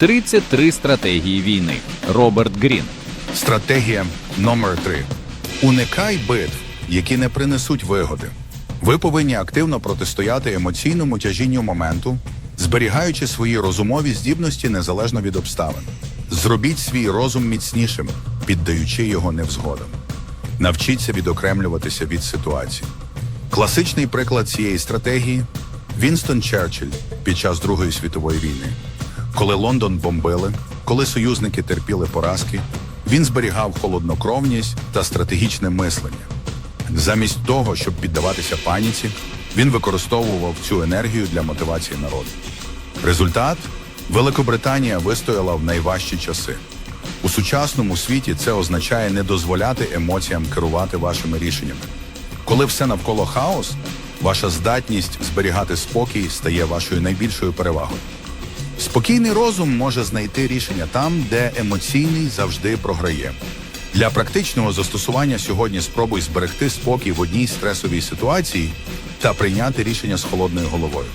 33 стратегії війни. Роберт Грін. Стратегія номер 3 Уникай битв, які не принесуть вигоди. Ви повинні активно протистояти емоційному тяжінню моменту, зберігаючи свої розумові здібності незалежно від обставин. Зробіть свій розум міцнішим, піддаючи його невзгодам. Навчіться відокремлюватися від ситуації. Класичний приклад цієї стратегії Вінстон Черчилль під час Другої світової війни. Коли Лондон бомбили, коли союзники терпіли поразки, він зберігав холоднокровність та стратегічне мислення. Замість того, щоб піддаватися паніці, він використовував цю енергію для мотивації народу. Результат Великобританія вистояла в найважчі часи. У сучасному світі це означає не дозволяти емоціям керувати вашими рішеннями. Коли все навколо хаос, ваша здатність зберігати спокій стає вашою найбільшою перевагою. Спокійний розум може знайти рішення там, де емоційний завжди програє. Для практичного застосування сьогодні спробуй зберегти спокій в одній стресовій ситуації та прийняти рішення з холодною головою.